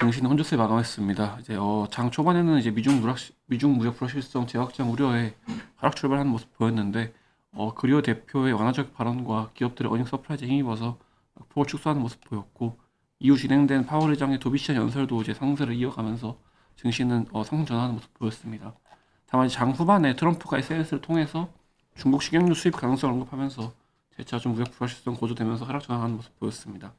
증시는 혼조세 마감했습니다. 이제 어, 장 초반에는 이제 미중 무락 미중 무역 불확실성 재확장 우려에 하락 출발하는 모습 보였는데 어, 그리오 대표의 완화적 발언과 기업들의 어닝 서프라이즈에 힘입어서 폭을 축소하는 모습 보였고 이후 진행된 파월 의장의 도비시한 연설도 이제 상승세를 이어가면서 증시는 어, 상승 전환하는 모습 보였습니다. 다만 장 후반에 트럼프가 SNS를 통해서 중국 식용유 수입 가능성을 언급하면서 재차 좀 무역 불확실성 고조되면서 하락 전환하는 모습 보였습니다.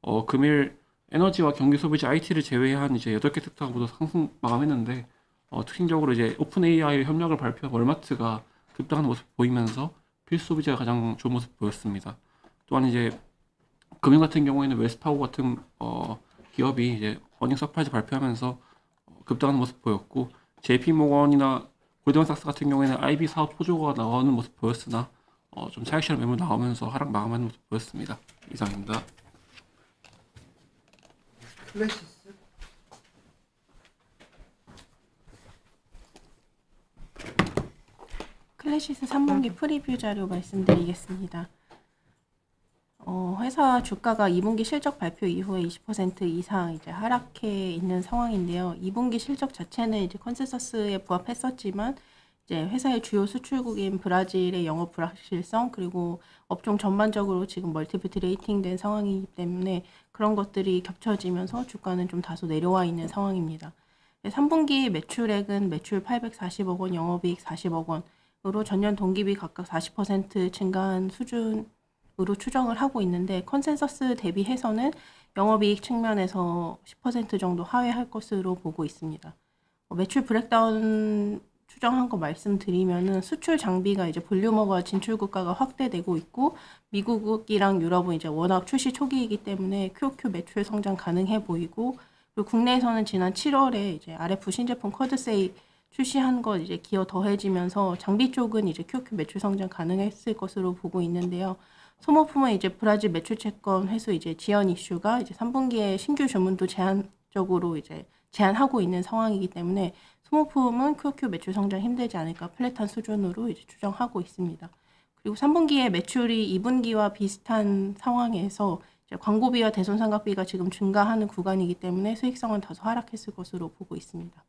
어, 금일 에너지와 경기 소비재 IT를 제외한 이제 8개 섹터가 모두 상승 마감했는데 어, 특징적으로 이제 오픈 AI 협력을 발표한 월마트가 급등하는 모습 보이면서 필수 소비재가 가장 좋은 모습 보였습니다. 또한 이제 금융 같은 경우에는 웰스파고 같은 어, 기업이 이제 어닝 서프라이즈 발표하면서 어, 급등하는 모습 보였고 JP 모건이나 골드만삭스 같은 경우에는 IB 사업 포조가 나오는 모습 보였으나 어, 좀 차익실현 매물 나오면서 하락 마감하는 모습 보였습니다. 이상입니다. 클래시스 클래시스 3분기 프리뷰 자료 말씀드리겠습니다. 어, 회사 주가가 2분기 실적 발표 이후에 20% 이상 이제 하락해 있는 상황인데요. 2분기 실적 자체는 이제 컨센서스에 부합했었지만 이제 회사의 주요 수출국인 브라질의 영업 불확실성 그리고 업종 전반적으로 지금 멀티플 레이팅된 상황이기 때문에 그런 것들이 겹쳐지면서 주가는 좀 다소 내려와 있는 상황입니다. 3분기 매출액은 매출 840억 원, 영업이익 40억 원, 으로 전년 동기비 각각 40% 증가한 수준으로 추정을 하고 있는데 컨센서스 대비해서는 영업이익 측면에서 10% 정도 하회할 것으로 보고 있습니다. 어, 매출 브렉다운 추정한 거 말씀드리면은 수출 장비가 이제 볼류머가 진출 국가가 확대되고 있고 미국이랑 유럽은 이제 워낙 출시 초기이기 때문에 QOQ 매출 성장 가능해 보이고 그리고 국내에서는 지난 7월에 이제 RF 신제품 커드세이 출시한 것 이제 기여 더해지면서 장비 쪽은 이제 QQ 매출 성장 가능했을 것으로 보고 있는데요. 소모품은 이제 브라질 매출 채권 회수 이제 지연 이슈가 이제 3분기에 신규 주문도 제한적으로 이제 제한하고 있는 상황이기 때문에 소모품은 QQ 매출 성장 힘들지 않을까 플랫한 수준으로 이제 추정하고 있습니다. 그리고 3분기에 매출이 2분기와 비슷한 상황에서 광고비와 대손 상각비가 지금 증가하는 구간이기 때문에 수익성은 다소 하락했을 것으로 보고 있습니다.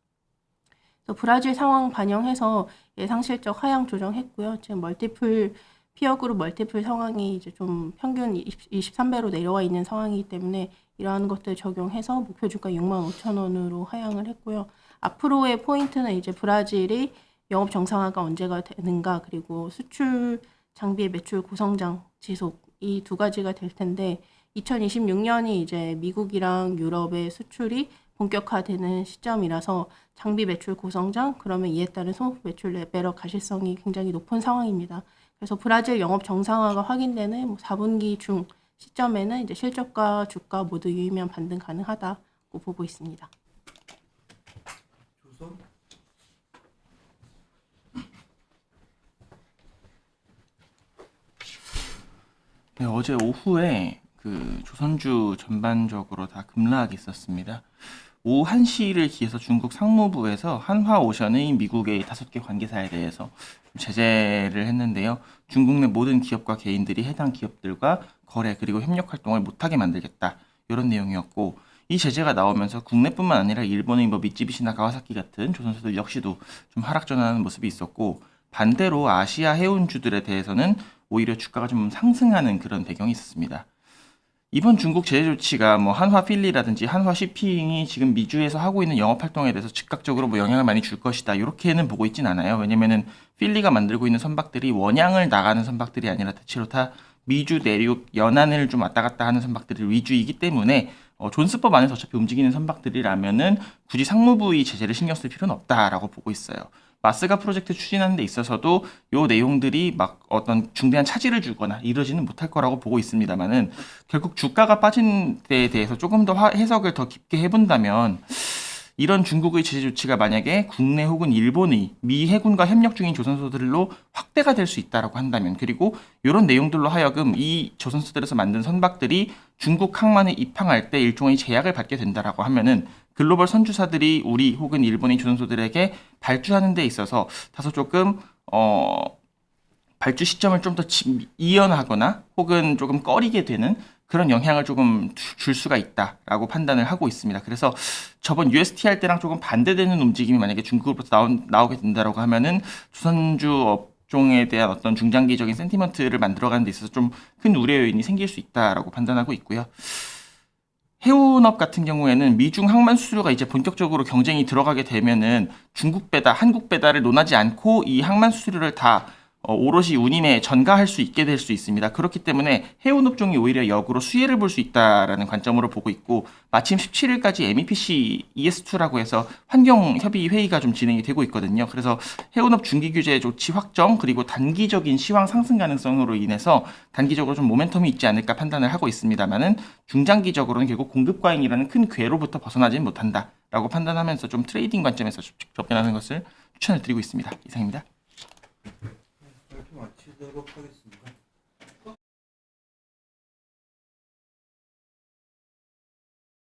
브라질 상황 반영해서 예상 실적 하향 조정했고요. 지금 멀티플 피어그룹 멀티플 상황이 이제 좀 평균 23배로 내려와 있는 상황이기 때문에 이러한 것들 적용해서 목표 주가 6만 5천 원으로 하향을 했고요. 앞으로의 포인트는 이제 브라질이 영업 정상화가 언제가 되는가 그리고 수출 장비의 매출 고성장 지속 이 두 가지가 될 텐데 2026년이 이제 미국이랑 유럽의 수출이 본격화되는 시점이라서 장비 매출 고성장 그러면 이에 따른 소모품 매출 레벨업 가실성이 굉장히 높은 상황입니다. 그래서 브라질 영업 정상화가 확인되는 뭐 4분기 중 시점에는 이제 실적과 주가 모두 유의면 반등 가능하다고 보고 있습니다. 조선 네, 어제 오후에 그 조선주 전반적으로 다 급락이 있었습니다. 오후 1시를 기해서 중국 상무부에서 한화오션의 미국의 다섯 개 관계사에 대해서 좀 제재를 했는데요. 중국 내 모든 기업과 개인들이 해당 기업들과 거래 그리고 협력 활동을 못하게 만들겠다. 이런 내용이었고 이 제재가 나오면서 국내뿐만 아니라 일본의 뭐 미쯔비시나 가와사키 같은 조선소들 역시도 좀 하락 전환하는 모습이 있었고 반대로 아시아 해운주들에 대해서는 오히려 주가가 좀 상승하는 그런 배경이 있었습니다. 이번 중국 제재 조치가 뭐 한화 필리라든지 한화 shipping이 지금 미주에서 하고 있는 영업 활동에 대해서 즉각적으로 뭐 영향을 많이 줄 것이다. 이렇게는 보고 있진 않아요. 왜냐면은 필리가 만들고 있는 선박들이 원양을 나가는 선박들이 아니라 대체로 다 미주 내륙 연안을 좀 왔다 갔다 하는 선박들이 위주이기 때문에 어, 존스법 안에서 어차피 움직이는 선박들이라면은 굳이 상무부의 제재를 신경 쓸 필요는 없다라고 보고 있어요. 마스가 프로젝트 추진하는 데 있어서도 요 내용들이 막 어떤 중대한 차질을 주거나 이러지는 못할 거라고 보고 있습니다만은 결국 주가가 빠진 데에 대해서 조금 더 화- 해석을 더 깊게 해본다면 이런 중국의 제재 조치가 만약에 국내 혹은 일본의 미 해군과 협력 중인 조선소들로 확대가 될 수 있다라고 한다면 그리고 이런 내용들로 하여금 이 조선소들에서 만든 선박들이 중국 항만에 입항할 때 일종의 제약을 받게 된다라고 하면은 글로벌 선주사들이 우리 혹은 일본의 조선소들에게 발주하는 데 있어서 다소 조금 어 발주 시점을 좀 더 이연하거나 혹은 조금 꺼리게 되는 그런 영향을 조금 주- 줄 수가 있다라고 판단을 하고 있습니다. 그래서 저번 UST 할 때랑 조금 반대되는 움직임이 만약에 중국으로부터 나오, 나오게 된다라고 하면은 조선주 업종에 대한 어떤 중장기적인 센티먼트를 만들어가는 데 있어서 좀 큰 우려 요인이 생길 수 있다라고 판단하고 있고요. 해운업 같은 경우에는 미중 항만 수수료가 이제 본격적으로 경쟁이 들어가게 되면은 중국 배달, 한국 배달을 논하지 않고 이 항만 수수료를 다 어, 오롯이 운임에 전가할 수 있게 될 수 있습니다. 그렇기 때문에 해운 업종이 오히려 역으로 수혜를 볼 수 있다라는 관점으로 보고 있고 마침 17일까지 MEPC ES2라고 해서 환경 협의 회의가 좀 진행이 되고 있거든요. 그래서 해운업 중기 규제 조치 확정 그리고 단기적인 시황 상승 가능성으로 인해서 단기적으로 좀 모멘텀이 있지 않을까 판단을 하고 있습니다만은 중장기적으로는 결국 공급 과잉이라는 큰 궤로부터 벗어나지는 못한다라고 판단하면서 좀 트레이딩 관점에서 접- 접근하는 것을 추천을 드리고 있습니다. 이상입니다. 제곱하겠습니다.